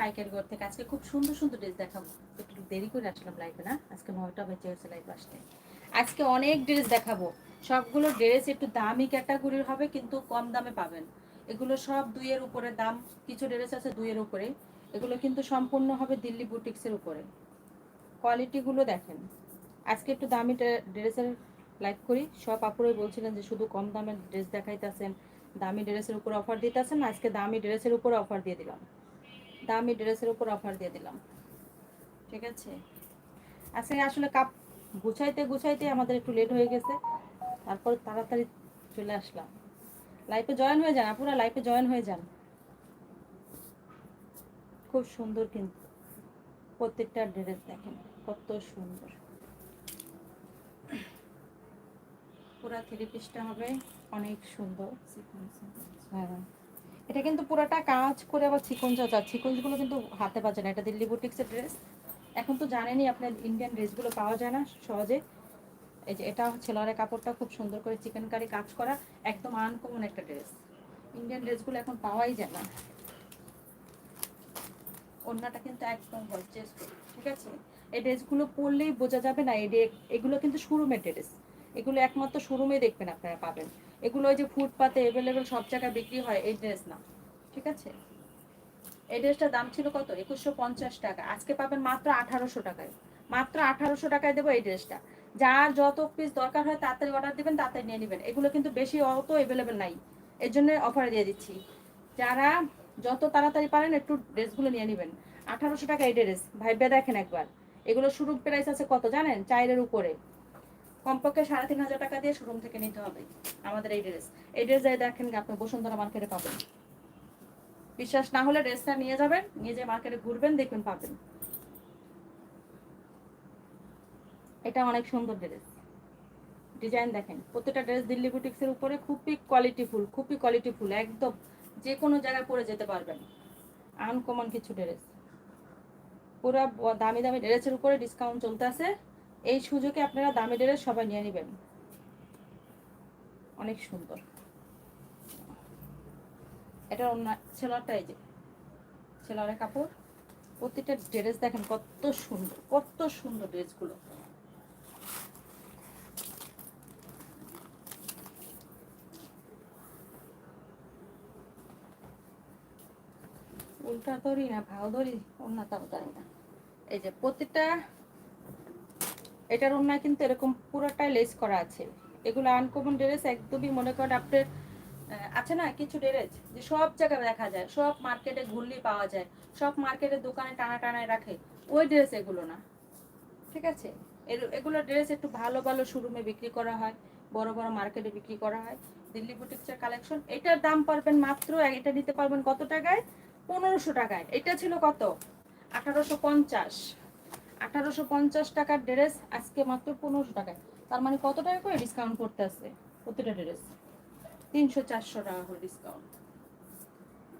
পাইকারি ঘর থেকে আজকে খুব সুন্দর সুন্দর ড্রেস দেখাবো। একটু দেরি করে আসলাম লাইভে না, আজকে নয়টা বেজে হয়েছে লাইভ আসতে। আজকে অনেক ড্রেস দেখাবো। সবগুলো ড্রেস একটু দামি ক্যাটাগরির হবে, কিন্তু কম দামে পাবেন। এগুলো সব দুইয়ের উপরে দাম, কিছু ড্রেস আছে দুইয়ের উপরে। এগুলো কিন্তু সম্পূর্ণ হবে দিল্লি বুটিক্সের উপরে। কোয়ালিটিগুলো দেখেন। আজকে একটু দামি ড্রেসের লাইভ করি। সব আপুরাই বলছিলেন যে শুধু কম দামের ড্রেস দেখাইতেছেন, দামি ড্রেসের উপর অফার দিতেছেন, আজকে দামি ড্রেসের উপর অফার দিয়ে দিলাম। দামি ড্রেসের উপর অফার দিয়ে দিলাম। ঠিক আছে? আজকে আসলে কাপ গুছাইতে গুছাইতে আমাদের একটু লেট হয়ে গেছে। তারপর তাড়াতাড়ি চলে আসলাম। লাইফে জয়েন হয়ে যান আপুরা লাইফে জয়েন হয়ে যান। খুব সুন্দর কিন্তু প্রত্যেকটা ড্রেস দেখেন কত সুন্দর। পুরা থ্রি পিসটা হবে অনেক সুন্দর। হ্যাঁ। এটা কিন্তু পুরাটা কাজ করে আবার চিকন চাচা চিকনগুলো কিন্তু হাতে পাচ্ছে না। এটা দিল্লি বুটিক্সের ড্রেস এখন তো জানেনই আপনার ইন্ডিয়ান ড্রেসগুলো পাওয়া যায় না সহজে। এই যে এটা ছেলের কাপড়টা খুব সুন্দর করে চিকেন কারি কাজ করা, একদম আনকমন একটা ড্রেস ইন্ডিয়ান ড্রেসগুলো এখন পাওয়াই যায় না। ওড়নাটা কিন্তু একদম গর্জিয়াস ঠিক আছে? এই ড্রেসগুলো পরলেই বোঝা যাবে না, এই এগুলো কিন্তু শোরুমের ড্রেস এগুলো একমাত্র শোরুমে দেখবেন আপনারা পাবেন। এগুলো ওই যে ফুটপাতে অ্যাভেলেবেল সব জায়গায় বিক্রি হয়, এই ড্রেস না। ঠিক আছে? এই ড্রেসটার দাম ছিল কত? একুশশো পঞ্চাশ টাকা। আজকে পাবেন মাত্র আঠারোশো টাকায়। মাত্র আঠারোশো টাকায় দেবো এই ড্রেসটা যার যত পিস দরকার হয় তাড়াতাড়ি অর্ডার দিবেন, তাড়াতাড়ি নিয়ে নেবেন। এগুলো কিন্তু বেশি অত অ্যাভেলেবেল নাই। এর জন্য অফারে দিয়ে দিচ্ছি। যারা যত তাড়াতাড়ি পারেন একটু ড্রেসগুলো নিয়ে নেবেন। আঠারোশো টাকা এই ড্রেস ভাইবে দেখেন একবার। এগুলো শুরু প্রাইস আছে কত জানেন? চাইলের উপরে। কমপক্ষে সাড়ে তিন হাজার টাকা দিয়ে শোরুম থেকে নিতে হবে আমাদের এই ড্রেস এই ড্রেস যাই দেখেন আপনি বসুন্ধরা মার্কেটে পাবেন। বিশ্বাস না হলে ড্রেসটা নিয়ে যাবেন নিয়ে যে মার্কেটে ঘুরবেন, দেখবেন পাবেন। এটা অনেক সুন্দর ড্রেস ডিজাইন দেখেন প্রত্যেকটা ড্রেস দিল্লি বুটিক্সের উপরে খুবই কোয়ালিটিফুল খুবই কোয়ালিটিফুল একদম যে কোনো জায়গায় পরে যেতে পারবেন। আনকমন কিছু ড্রেস পুরো দামি দামি ড্রেসের উপরে ডিসকাউন্ট চলতে আছে। এই সুযোগে আপনারা দামি ড্রেস সবাই নিয়ে নেবেন। অনেক সুন্দর। এটা অন্য ছেলারটা এই যে ছেলারের কাপড়, প্রতিটা ড্রেস দেখেন কত সুন্দর কত সুন্দর ড্রেসগুলো। উল্টা ধরি না ভাও ধরি অন্যতাও জানি না। এই যে প্রত্যেকটা এটার অন্যায় কিন্তু এরকম পুরোটাই লেস করা আছে। এগুলো আনকমন ড্রেস একদমই মনে করেন আপনার আছে না কিছু ড্রেস যে সব জায়গায় দেখা যায়, সব মার্কেটে ঘুরলি পাওয়া যায়, সব মার্কেটের দোকানে টানা টানায় রাখে, ওই ড্রেস এগুলো না। ঠিক আছে? এগুলো ড্রেস একটু ভালো ভালো শোরুমে বিক্রি করা হয়, বড় বড় মার্কেটে বিক্রি করা হয়। দিল্লি বুটিক্সের কালেকশন এটার দাম পারবেন মাত্র, এটা নিতে পারবেন কত টাকায়? পনেরোশো টাকায়। এটা ছিল কত? আঠারোশো পঞ্চাশ। আঠারোশো পঞ্চাশ টাকার ড্রেস আজকে মাত্র পনেরোশো টাকায়। তার মানে কত টাকা করে ডিসকাউন্ট করতে আছে? প্রতিটা ড্রেস তিনশো চারশো টাকা করে ডিসকাউন্ট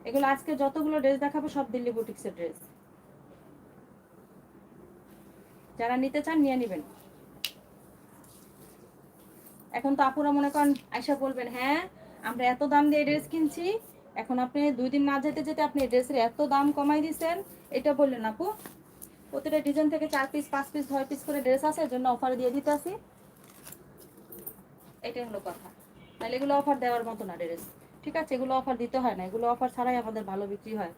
এগুলো আজকে যতগুলো ড্রেস দেখাবো, সব দিল্লি বুটিক্সের ড্রেস যারা নিতে চান, নিয়ে নেবেন। এখন তো আপুরা মনে করেন আয়সা বলবেন হ্যাঁ আমরা এত দাম দিয়ে ড্রেস কিনছি। এখন আপনি দুই দিন না যেতে যেতে আপনি ড্রেসের এত দাম কমাই দিছেন। এটা বললেন আপু। প্রতিটা ডিজাইন থেকে চার পিস পাঁচ পিস ছয় পিস করে ড্রেস আছে, এর জন্য অফার দিয়ে দিতে আসি এটাই হলো কথা। তাহলে এগুলো অফার দেওয়ার মতো না ড্রেস ঠিক আছে, এগুলো অফার দিতে হয় না। এগুলো অফার ছাড়াই আমাদের ভালো বিক্রি হয়।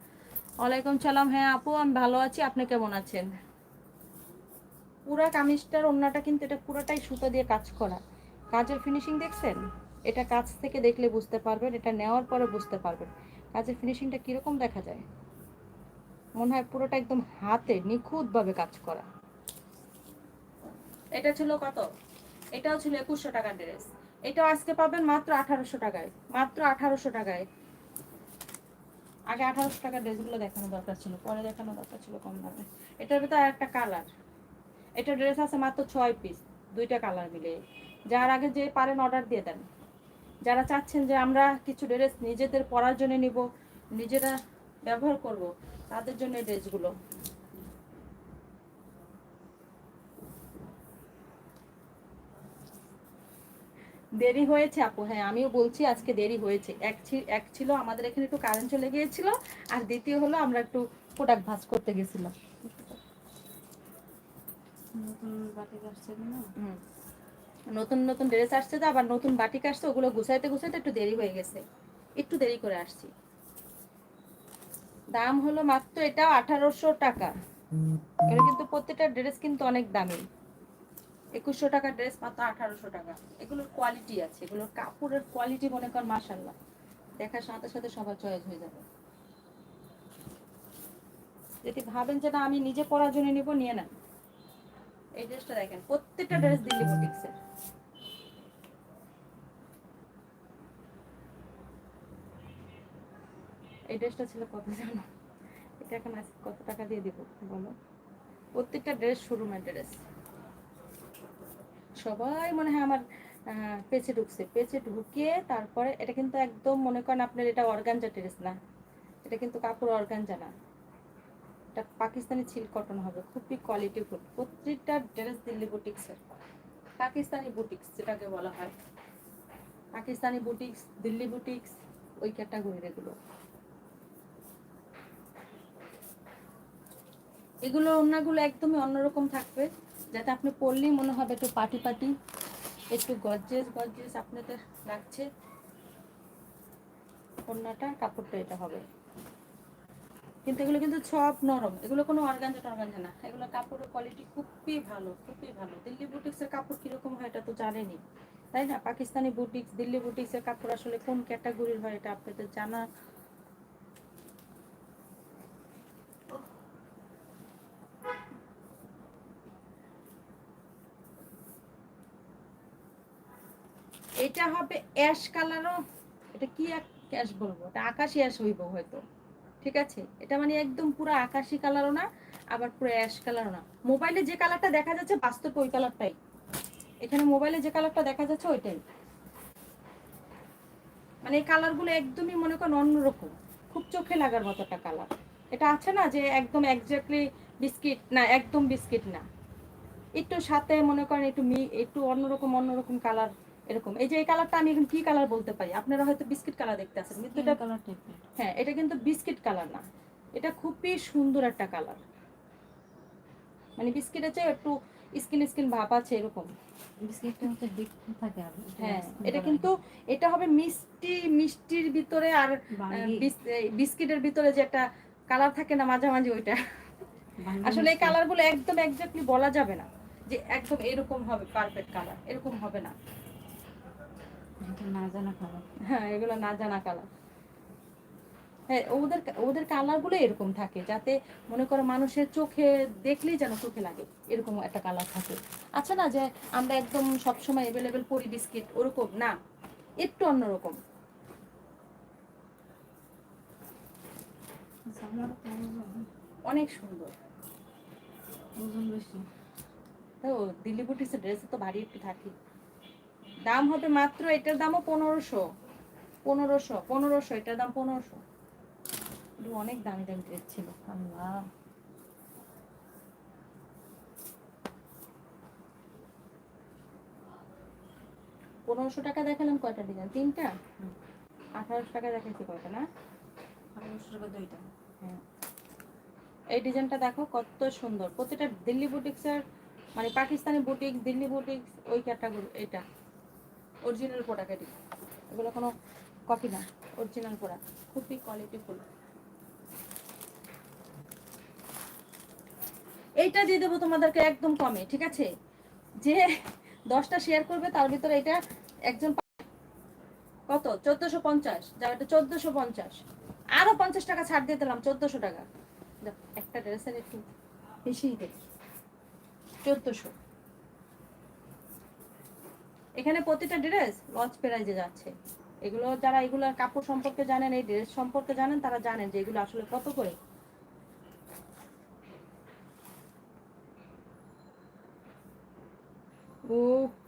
ওয়ালাইকুম সালাম। হ্যাঁ আপু, আমি ভালো আছি। আপনি কেমন আছেন? পুরা কামিজটার ওড়নাটা কিন্তু এটা পুরোটাই সুতো দিয়ে কাজ করা। কাজের ফিনিশিং দেখছেন? এটা কাজ থেকে দেখলে বুঝতে পারবেন, এটা নেওয়ার পরে বুঝতে পারবেন। কাজের ফিনিশিংটা কীরকম দেখা যায়? মনে হয় পুরোটা একদম হাতে নিখুঁতভাবে কাজ করা। এটা ছিল কত? এটাও ছিল একুশশো টাকার ড্রেস। এটাও আজকে পাবেন মাত্র আঠারোশো টাকায়। মাত্র আঠারোশো টাকায়। আগে আঠারোশো টাকার ড্রেসগুলো দেখানো দরকার ছিল, পরে দেখানো দরকার ছিল কম দামে। এটার ভিতরে একটা কালার। এটা ড্রেস আছে মাত্র ছয় পিস, দুইটা কালার মিলে। যার আগে যে পারেন অর্ডার দিয়ে দেন। যারা চাচ্ছেন যে আমরা কিছু ড্রেস নিজেদের পরার জন্য নিব, নিজেরা ব্যবহার করব তাদের জন্য এই ড্রেসগুলো। দেরি হয়েছে আপু হ্যাঁ আমিও বলছি আজকে দেরি হয়েছে। এক এক ছিল আমাদের এখানে একটু কারেন্ট চলে গিয়েছিল আর দ্বিতীয় হলো আমরা একটু প্রোডাক্ট ভাজ করতে গেছিলাম। নতুন নতুন ড্রেস আসছে তো আবার নতুন বাটিক আসছে ওগুলো গুছাইতে গুছাইতে একটু দেরি হয়ে গেছে। একটু দেরি করে আসছি। দাম হলো মাত্র এটা আঠারোশো টাকা। এগুলো কিন্তু প্রত্যেকটা ড্রেস কিন্তু অনেক দামি। একুশশো টাকা ড্রেস মাত্র আঠারোশো টাকা। এগুলোর কোয়ালিটি আছে, এগুলোর কাপড়ের কোয়ালিটি মনে কর মাসাল্লাহ দেখার সাথে সাথে সবার চয়েস হয়ে যাবে। যদি ভাবেন যে না, আমি নিজে পড়ার জন্য নিব, নিয়ে নেন। এই ড্রেসটা দেখেন, প্রত্যেকটা ড্রেস দিল্লি বুটিক্সের এই ড্রেসটা ছিল কত জানো? এটা এখন আজকে কত টাকা দিয়ে দেবো, বলো? প্রত্যেকটা ড্রেস শোরুমের ড্রেস। সবাই মনে হয় আমার পেছে ঢুকছে। পেছে ঢুকিয়ে তারপরে এটা কিন্তু একদম মনে করেন আপনার এটা অর্গানজা ড্রেস না। এটা কিন্তু কাপড় অর্গানজা না। এটা পাকিস্তানি ছিল কটন হবে, খুবই কোয়ালিটিফুল প্রত্যেকটা ড্রেস দিল্লি বুটিক্সের পাকিস্তানি বুটিক্স যেটাকে বলা হয়। পাকিস্তানি বুটিক্স দিল্লি বুটিক্স ওই ক্যাটাগরির এগুলো। এগুলো ওনাগুলো একদমই অন্যরকম থাকবে, যাতে আপনি পরলেই মনে হবে একটু পার্টি পার্টি একটু গর্জেস গর্জেস আপনাদের লাগছে। ওড়নাটা, কাপড়টা এটা হবে। কিন্তু এগুলো কিন্তু সব নরম, এগুলো কোনো অর্গানজা টর্গানজা না। এগুলো কাপড়ের কোয়ালিটি খুবই ভালো খুবই ভালো। দিল্লি বুটিক্সের কাপড় কীরকম হয় এটা তো জানেনি তাই না? পাকিস্তানি বুটিক্স দিল্লি বুটিক্সের কাপড় আসলে কোন ক্যাটাগরির হয় এটা আপনাদের জানা এটা হবে অ্যাশ কালারও এটা কি এক ক্যাশ বলব? এটা আকাশি অ্যাশ হইব হয়তো। ঠিক আছে? এটা মানে একদম পুরো আকাশি কালারও না, আবার পুরো অ্যাশ কালারও না। মোবাইলে যে কালারটা দেখা যাচ্ছে, বাস্তবে ওই কালারটাই এখানে মোবাইলে যে কালারটা দেখা যাচ্ছে, ওইটাই। মানে এই কালারগুলো একদমই মনে করেন অন্যরকম। খুব চোখে লাগার মতো একটা কালার এটা আছে না যে একদম একজাক্টলি বিস্কিট না, একদম বিস্কিট না। একটু সাথে মনে করেন একটু মি একটু অন্যরকম অন্যরকম কালার এরকম। এই যে এই কালারটা আমি এখন কি কালার বলতে পারি? আপনারা হয়তো বিস্কিট কালার দেখতে আছেন কিন্তু এটা কালার হ্যাঁ এটা কিন্তু বিস্কিট কালার না। এটা খুবই সুন্দর একটা কালার মানে বিস্কিটের চেয়ে একটু স্কিন স্কিন ভাব আছে এরকম। হ্যাঁ এটা কিন্তু এটা হবে মিষ্টি মিষ্টির ভিতরে আর বিস্কিটের ভিতরে যে একটা কালার থাকে না মাঝামাঝি ওইটা। আসলে এই কালারগুলো একদম এক্স্যাক্টলি বলা যাবে না যে একদম এরকম হবে পারফেক্ট কালার এরকম হবে না। হ্যাঁ এগুলো না জানা কালার। হ্যাঁ ওদের ওদের কালারগুলো এরকম থাকে যাতে মনে করো মানুষের চোখে দেখলেই যেন চোখে লাগে এরকম একটা কালার থাকে। আচ্ছা না যে আমরা একদম সবসময় অ্যাভেলেবেল করি বিস্কিট ওরকম? না একটু অন্যরকম। অনেক সুন্দর। ওজন বেশি। তো দিল্লি বুটিসের ড্রেস তো ভারী একটু থাকি। দাম হবে মাত্র এটার দামও পনেরোশো। পনেরোশো পনেরোশো এটার দাম পনেরোশো। অনেক দামি দামি ড্রেস ছিল আল্লাহ। পনেরোশো টাকা দেখালাম কয়টা ডিজাইন? তিনটা। আঠারোশো টাকা দেখাচ্ছি কয়টা না? আড়াইশো টাকা দুইটা। হ্যাঁ। এই ডিজাইনটা দেখো কত সুন্দর। প্রতিটা দিল্লি বুটিক্সের মানে পাকিস্তানি বুটিক্স দিল্লি বুটিক্স ওই ক্যাটাগরি এটা। অরিজিনাল প্রোডাক্ট এটি এগুলো কোনো কপি না অরিজিনাল প্রোডাক্ট খুবই কোয়ালিটি ফুল। এইটা দিয়ে দেবো তোমাদেরকে একদম কমে, ঠিক আছে? যে দশটা শেয়ার করবে, তার ভিতরে এটা একজন কত? চোদ্দশো পঞ্চাশ। এটা চোদ্দশো পঞ্চাশ। আরও পঞ্চাশ টাকা ছাড় দিয়ে দিলাম, চোদ্দশো টাকা। একটা ড্রেসের একটু বেশি দেখি। চোদ্দশো। এখানে প্রতিটা ড্রেস লঞ্চ প্রাইজে যাচ্ছে। এগুলো যারা এগুলো কাপড় সম্পর্কে জানেন, এই ড্রেস সম্পর্কে জানেন, তারা জানেন যে এগুলো আসলে কত করে। ও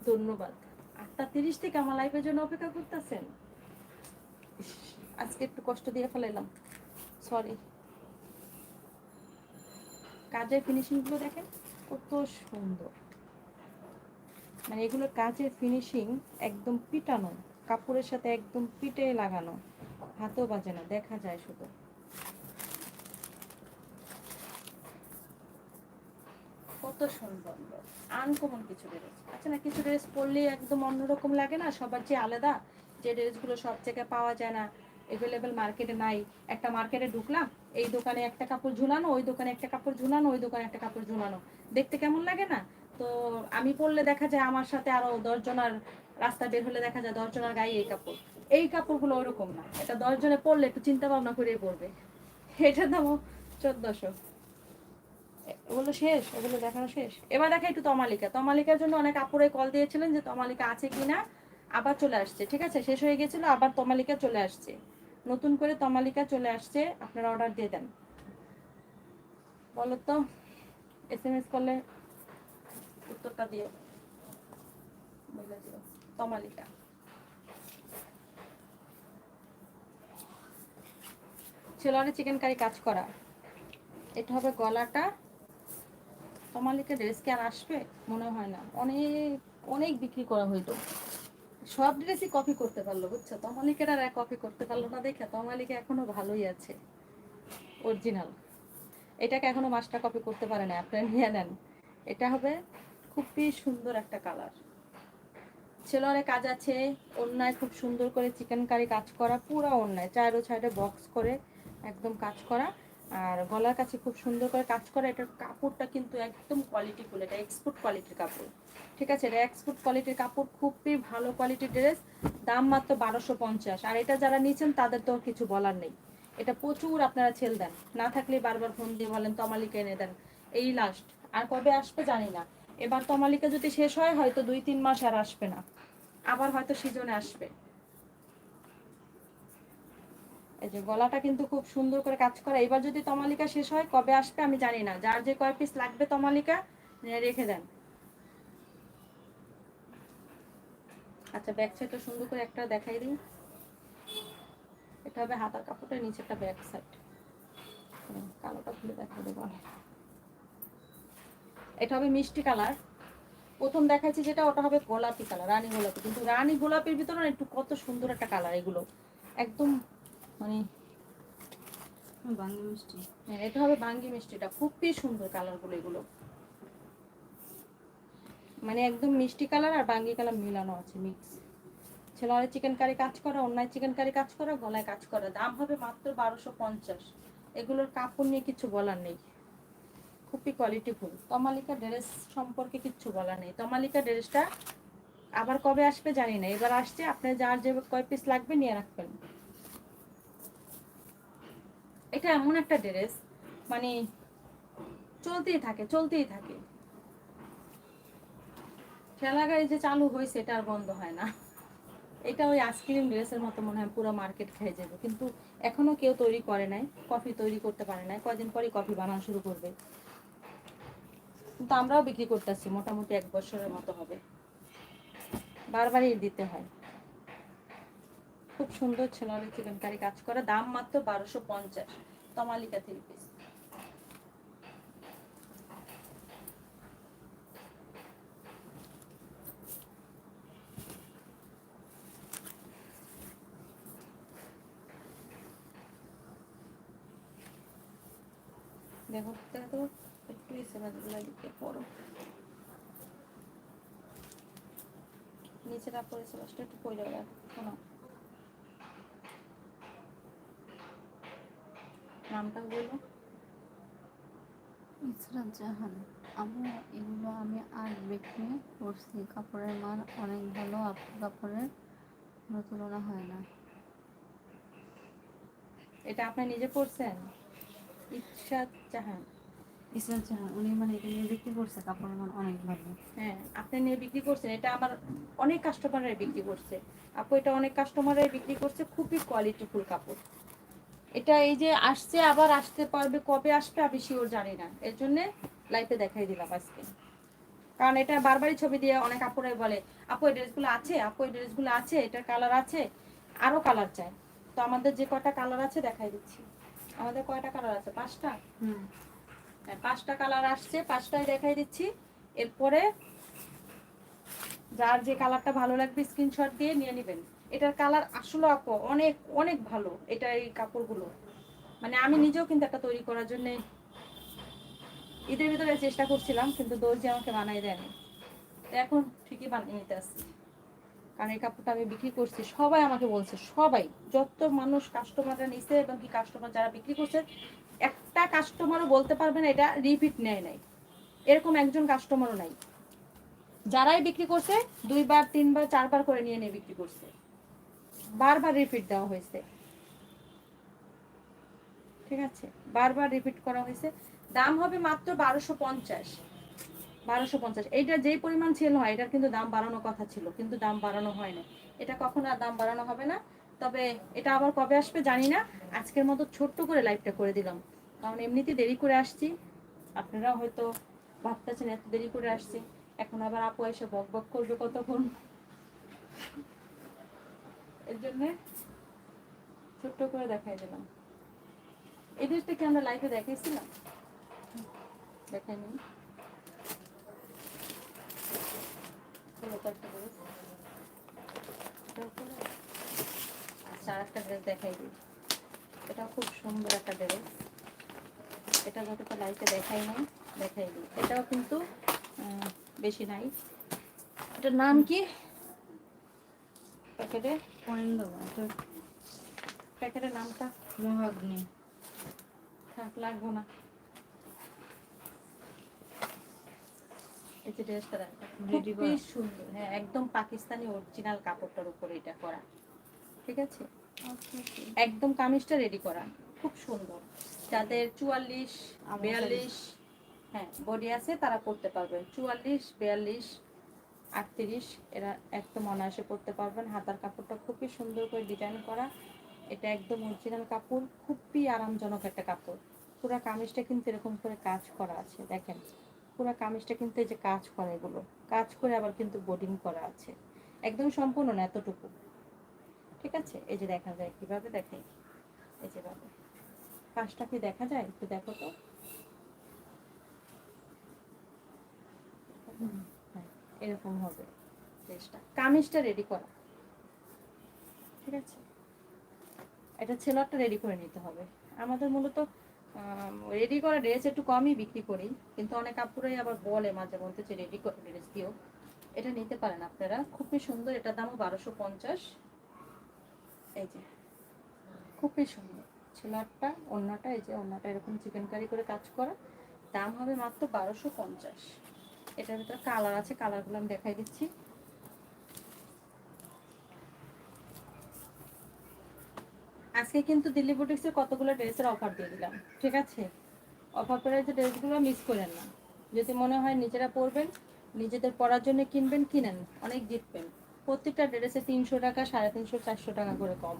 ধন্যবাদ। আটটা তিরিশ থেকে আমার লাইফের জন্য অপেক্ষা করতেছেন? আজকে একটু কষ্ট দিয়ে ফেলাইলাম। সরি কাজের ফিনিশিংগুলো দেখেন, কত সুন্দর। মানে এগুলো কাজের ফিনিশিং একদম পিটানো, কাপড়ের সাথে একদম পিটে লাগানো, হাতেও বাজে না, দেখা যায় শুধু। কত সুন্দর, আনকমন কিছু ড্রেস আচ্ছা না, কিছু ড্রেস পরলে একদম অন্যরকম লাগে না? সবার যে আলাদা? যে ড্রেসগুলো সব জায়গায় পাওয়া যায় না অ্যাভেলেবেল মার্কেটে নাই। একটা মার্কেটে ঢুকলাম, এই দোকানে একটা কাপড় ঝুলানো, ওই দোকানে একটা কাপড় ঝুলানো, ওই দোকানে একটা কাপড় ঝুলানো। দেখতে কেমন লাগে না? তো আমি পরলে দেখা যায় আমার সাথে আরও দশজনের রাস্তা বের হলে দেখা যায় দশজনের গায়ে এই কাপড়। এই কাপড়গুলো ওরকম না। এটা দশজনে পরলে একটু চিন্তা ভাবনা করে পরবে এটার দামও চোদ্দশো। ওগুলো শেষ ওগুলো দেখানো শেষ। এবার দেখা একটু তমালিকা। তমালিকার জন্য অনেক আপুরে কল দিয়েছিলেন যে তমালিকা আছে কিনা। আবার চলে আসছে, ঠিক আছে? শেষ হয়ে গেছিল, আবার তমালিকা চলে আসছে। নতুন করে তমালিকা চলে আসছে, আপনারা অর্ডার দিয়ে দেন। বলো তো এস এম এস করলে উত্তরটা দিয়ে বলে দিও। তমালিকা। ছেলেরা চিকেন কারি কাজ করা। এটা হবে গলাটা। তমালিকা ড্রেস কি আর আসবে? মনে হয় না। অনেক অনেক বিক্রি করা হইতো। সব ড্রেসই কপি করতে পারল, বুঝছ? তমালিকার আর কপি করতে পারল না দেখে তমালিকা এখনও ভালোই আছে। অরিজিনাল এটাকে এখনও মাস্টার কপি করতে পারে না, আপনারা নিয়ে নেন। এটা হবে খুবই সুন্দর একটা কালার ছেলের কাজ আছে, অন্যায় খুব সুন্দর করে চিকেন কারি কাজ করা, পুরো অন্যায়। চারো সাইডে বক্স করে একদম কাজ করা। আর গলার কাছে খুব সুন্দর করে কাজ করা, এটার কাপড়টা কিন্তু একদম কোয়ালিটিফুল এটা এক্সপোর্ট কোয়ালিটির কাপড়। ঠিক আছে? এটা এক্সপোর্ট কোয়ালিটির কাপড় খুবই ভালো কোয়ালিটির ড্রেস দাম মাত্র বারোশো পঞ্চাশ। আর এটা যারা নিচ্ছেন তাদের তো কিছু বলার নেই। এটা প্রচুর আপনারা ছেল দেন। না থাকলে বারবার ফোন দিয়ে বলেন, তমালিকা এনে দেন। এই লাস্ট আর কবে আসবে জানি না। এবার তমালিকা যদি শেষ হয়, হয়তো দুই, তিন মাস আর আসবে না। আবার হয়তো সিজনে আসবে। এই যে গলাটা কিন্তু খুব সুন্দর করে কাজ করা। এবার যদি তমালিকা শেষ হয়, কবে আসবে আমি জানি না। যার যে কয় পিস লাগবে তমালিকা রেখে দেন। আচ্ছা ব্যাক সাইডটা সুন্দর করে একটা দেখাই দিই। এটা হবে হাতার কাপড়টা নিচে একটা ব্যাক সাইড কালোটা খুলে দেখা দেবো এটা হবে মিষ্টি কালার। প্রথম দেখাচ্ছি যেটা ওটা হবে গোলাপি কালার রানী গোলাপি। কিন্তু রানী গোলাপির ভিতরে না একটু কত সুন্দর একটা কালার এগুলো। একদম মানে মিষ্টি। হ্যাঁ, এটা হবে বাঙ্গি মিষ্টিটা। খুবই সুন্দর কালারগুলো এগুলো। মানে একদম মিষ্টি কালার আর বাঙ্গি কালার মিলানো আছে মিক্স ছেলেরা চিকেন কারি কাজ করা অন্যায় চিকেন কারি কাজ করা গলায় কাজ করা। দাম হবে মাত্র বারোশো পঞ্চাশ। এগুলোর কাপড় নিয়ে কিছু বলার নেই। খুবই কোয়ালিটিফুল তমালিকা ড্রেস সম্পর্কে কিচ্ছু বলা নেই। তমালিকা ড্রেসটা আবার কবে আসবে জানি না। এবার আসছে আপনার যার যে কয় পিস লাগবে নিয়ে রাখবেন। এটা এমন একটা ড্রেস মানে চলতেই থাকে চলতেই থাকে। ঠেলা গাড়ি যে চালু হয়েছে এটা আর বন্ধ হয় না। এটা ওই আইসক্রিম ড্রেসের মতো মনে হয় পুরো মার্কেট খেয়ে যাবে। কিন্তু এখনও কেউ তৈরি করে নাই কফি তৈরি করতে পারে নাই। কয়দিন পরই কফি বানানো শুরু করবে। কিন্তু আমরাও বিক্রি করতেছি, মোটামুটি এক বছরের মতো হবে। বারবারই দিতে হয়। খুব সুন্দর ছিল, অনেক চিকেন কারি কাজ করা, দাম মাত্র বারোশো পঞ্চাশ, তমালিকা থ্রি পিস দেখো দেখো একটু দিকে পড়ো পড়েছে লাস্টে একটু পড়ে নামটা বলল ইসরাত জাহান আমি এগুলো আমি আজ বিক্রি করছি কাপড়ের মান অনেক ভালো আপনার কাপড়ের কোনো তুলনা হয় না। এটা আপনি নিজে পড়ছেন? ইচ্ছাত জাহান। ইসরাত জাহান উনি মানে এটা নিয়ে বিক্রি করছে কাপড়ের মান অনেক ভালো। হ্যাঁ আপনি নিয়ে বিক্রি করছেন এটা আমার অনেক কাস্টমাররা বিক্রি করছে। আপু এটা অনেক কাস্টমাররাই বিক্রি করছে খুবই কোয়ালিটিফুল কাপড়। এটা এই যে আসছে আবার আসতে পারবে কবে আসবে আমি শিওর জানি না। এর জন্য লাইভে দেখাই দিলাম আজকে। কারণ এটা বারবারই ছবি দিয়ে অনেক আপুরাই বলে আপু এই ড্রেসগুলো আছে? আপু এই ড্রেসগুলো আছে? এটার কালার আছে? আরও কালার চাই তো আমাদের যে কয়টা কালার আছে দেখাই দিচ্ছি। আমাদের কয়টা কালার আছে? পাঁচটা? হুম। পাঁচটা কালার আসছে, পাঁচটাই দেখাই দিচ্ছি। এরপরে যার যে কালারটা ভালো লাগবে স্ক্রিনশট দিয়ে নিয়ে নেবেন। এটার কালার আসলে আপু অনেক অনেক ভালো, এটা এই কাপড়গুলো। মানে আমি নিজেও কিন্তু একটা তৈরি করার জন্য ঈদের ভিতরে চেষ্টা করছিলাম, কিন্তু দর্জি আমাকে বানাই দেয়নি। এখন ঠিকই বানিয়ে নিতে আসছি। কারণ এই কাপড়টা আমি বিক্রি করছি, সবাই আমাকে বলছে, সবাই। যত মানুষ কাস্টমাররা নিছে এবং কি কাস্টমার যারা বিক্রি করছে কাস্টমারও বলতে পারবে না, এটা রিপিট নেয় নাই। এরকম একজন কাস্টমারও নাই। যারাই বিক্রি করছে, দুইবার, তিনবার, চারবার করে নিয়ে নিয়ে বিক্রি করছে। বারবার রিপিট দেওয়া হয়েছে। ঠিক আছে? বারবার রিপিট করা হয়েছে। দাম হবে মাত্র বারোশো পঞ্চাশ। বারোশো পঞ্চাশ। এইটা যেই পরিমাণ সেল হয়, এটার কিন্তু দাম বাড়ানোর কথা ছিল, কিন্তু দাম বাড়ানো হয় না এটা কখনো আর দাম বাড়ানো হবে না। তবে এটা আবার কবে আসবে জানি না। আজকের মতো ছোট্ট করে লাইভটা করে দিলাম। কারণ এমনিতে দেরি করে আসছি। আপনারা হয়তো ভাবতেছেন, এত দেরি করে আসছি। এখন আবার আপু এসে বক বক করবে কতক্ষণ? এর জন্য ছোট্ট করে দেখাই দিলাম। এই ড্রেসটা কি আমরা লাইফে দেখাইছিলাম? দেখাইনি। আচ্ছা আর একটা ড্রেস দেখাই দিই। এটা খুব সুন্দর একটা ড্রেস এটা যতটা লাইভে দেখাই নাই দেখাই দিই। এটাও কিন্তু বেশি নাই। এটার নাম কি? প্যাকেটে? এটা প্যাকেটের নামটা? মহাগ্নি। থাক লাগবো না। এই যে ড্রেসটা দেখো সুন্দর। হ্যাঁ একদম পাকিস্তানি অরিজিনাল কাপড়টার উপরে এটা করা। ঠিক আছে? একদম কামিজটা রেডি করা। খুব সুন্দর। যাদের চুয়াল্লিশ বিয়াল্লিশ হ্যাঁ বডি আছে তারা পড়তে পারবেন। চুয়াল্লিশ বিয়াল্লিশ আটত্রিশ এরা একদম অনায়াসে পড়তে পারবেন। হাতার কাপড়টা খুবই সুন্দর করে ডিজাইন করা। এটা একদম অরিজিনাল কাপড় খুবই আরামজনক একটা কাপড়। পুরো কামিজটা কিন্তু এরকম করে কাজ করা আছে দেখেন। পুরো কামিজটা কিন্তু এই যে কাজ করা এগুলো। কাজ করে আবার কিন্তু বোর্ডিং করা আছে। একদম সম্পূর্ণ না এতটুকু। ঠিক আছে? এই যে দেখা যায় কীভাবে দেখাই এই যে পাশটা কি দেখা যায়? একটু দেখো তো। হ্যাঁ, এরকম হবে কামিজটা রেডি করা। ঠিক আছে? এটা ছেলেরটা রেডি করে নিতে হবে। আমাদের মূলত রেডি করা ড্রেস একটু কমই বিক্রি করি কিন্তু অনেক কাপড়ই আবার বলে মাঝে মধ্যে যে রেডি করা ড্রেস দিও। এটা নিতে পারেন আপনারা। খুবই সুন্দর এটার দামও বারোশো পঞ্চাশ। এই যে খুবই সুন্দর। ছেলেরটা অন্যটা এই যে অন্যটা এরকম চিকেন কারি করে কাজ করা। দাম হবে মাত্র বারোশো পঞ্চাশ। এটার ভিতরে কালার আছে কালারগুলো আমি দেখাই দিচ্ছি। আজকে কিন্তু দিল্লি বুটিক্সের কতগুলো ড্রেসের অফার দিয়ে দিলাম, ঠিক আছে? অফার করে যে ড্রেসগুলো মিস করেন না যদি মনে হয় নিজেরা পরবেন, নিজেদের পরার জন্য কিনবেন, কিনেন, অনেক জিতবেন প্রত্যেকটা ড্রেসে তিনশো টাকা, সাড়ে তিনশো, চারশো টাকা করে কম।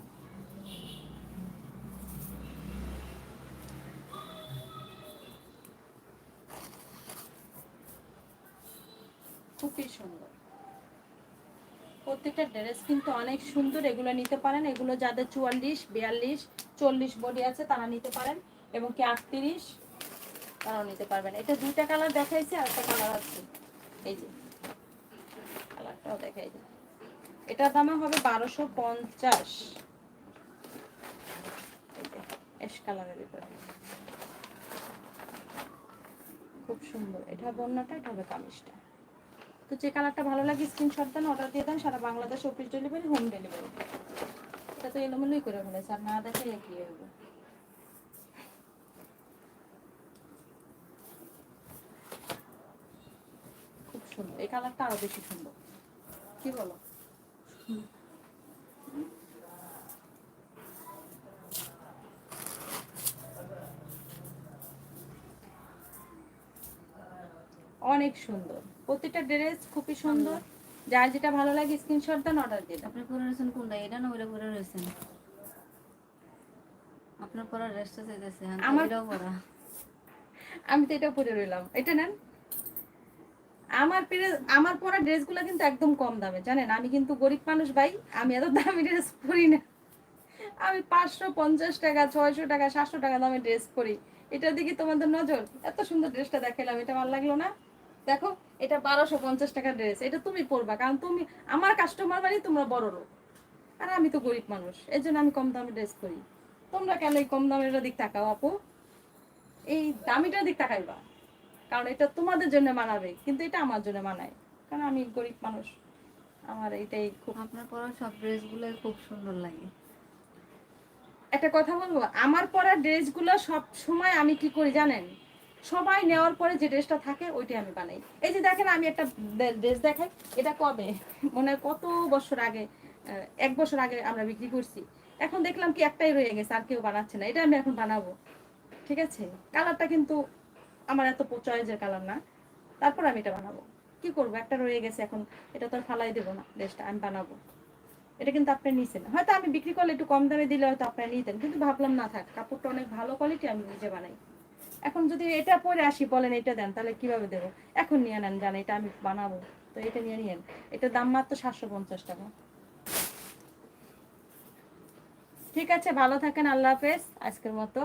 প্রত্যেকটা ড্রেস কিন্তু অনেক সুন্দর, এগুলো নিতে পারেন। এগুলো যাদের চুয়াল্লিশ, বিয়াল্লিশ, চল্লিশ বডি আছে, তারা নিতে পারেন। এবং কি আটত্রিশ, তারাও নিতে পারবেন। এটা দুইটা কালার দেখাইছে, আর একটা কালার আছে। এই যে কালারটাও দেখাই দিই। এটার দামে হবে বারোশো পঞ্চাশ। কালারের ভিতরে খুব সুন্দর। এটা বন্যাটা, এটা হবে কামিজটা। তো যে কালারটা ভালো লাগে স্ক্রিনশট দেন অর্ডার দিয়ে দেন, সারা Bangladesh office delivery home delivery এটা তো এলোমেলোই করে ফেলেছে, আর না দেখে কি হবে খুব সুন্দর, এই কালারটা আরও বেশি সুন্দর। কি বলো? অনেক সুন্দর। প্রতিটা ড্রেস খুবই সুন্দর। যার যেটা ভালো লাগে স্ক্রিনশট দেন অর্ডার দিয়ে দেন। আপনি পরে রয়েছেন কোনটা? এটা না ওইটা পরে রয়েছেন? আপনার পরা ড্রেসটা চাইতেছে হ্যাঁ আমার- পরা। আমি তো এটা পরে রইলাম। এটা নেন। আমার পেরে আমার পরা ড্রেসগুলো কিন্তু একদম কম দামে জানেন? আমি কিন্তু গরিব মানুষ ভাই আমি এত দামি ড্রেস পরি না। আমি পাঁচশো পঞ্চাশ টাকা ছয়শো টাকা সাতশো টাকা দামে ড্রেস পরি। এটার দিকে তোমাদের নজর? এত সুন্দর ড্রেসটা দেখালাম এটা ভালো লাগল না? দেখো এটা বারোশো পঞ্চাশ টাকার ড্রেস এটা তুমি পরবা কারণ তুমি আমার কাস্টমার মানে তোমরা বড় লোক। আর আমি তো গরিব মানুষ এর জন্য আমি কম দামে ড্রেস করি। তোমরা কেন এই কম দামের দিক তাকাও আপু? এই দামিটার দিক তাকাইবা কারণ এটা তোমাদের জন্য মানাবে কিন্তু এটা আমার জন্য মানায় কারণ আমি গরিব মানুষ। আমার এটাই খুব আপনার পরা সব ড্রেসগুলোই খুব সুন্দর লাগে। একটা কথা বলব আমার পরা ড্রেসগুলো সব সময় আমি কি করি জানেন? সবাই নেওয়ার পরে যে ড্রেসটা থাকে, ওইটাই আমি বানাই। এই যে দেখেন, আমি একটা ড্রেস দেখাই। এটা কবে? মনে হয় কত বছর আগে এক বছর আগে আমরা বিক্রি করছি। এখন দেখলাম কি একটাই রয়ে গেছে, আর কেউ বানাচ্ছে না। এটা আমি এখন বানাবো। ঠিক আছে? কালারটা কিন্তু আমার এত চয়েজের কালার না। তারপর আমি এটা বানাবো। কি করব? একটা রয়ে গেছে এখন। এটা তো ফালাই দেবো না। ড্রেসটা আমি বানাবো। এটা কিন্তু আপনি নিছেন। হয়তো আমি বিক্রি করলে একটু কম দামে দিলে হয়তো আপনারা নিতেন। কিন্তু ভাবলাম, না থাক, কাপড়টা অনেক ভালো কোয়ালিটি আমি নিজে বানাই। এখন যদি এটা পরে আসি, বলেন এটা দেন, তাহলে কীভাবে দেবো? এখন নিয়ে নেন, জান, এটা আমি বানাবো। তো এটা নিয়ে নিয়েন। এটা দাম মাত্র সাতশো পঞ্চাশ টাকা। ঠিক আছে, ভালো থাকেন, আল্লাহ হাফেজ। আজকের মতো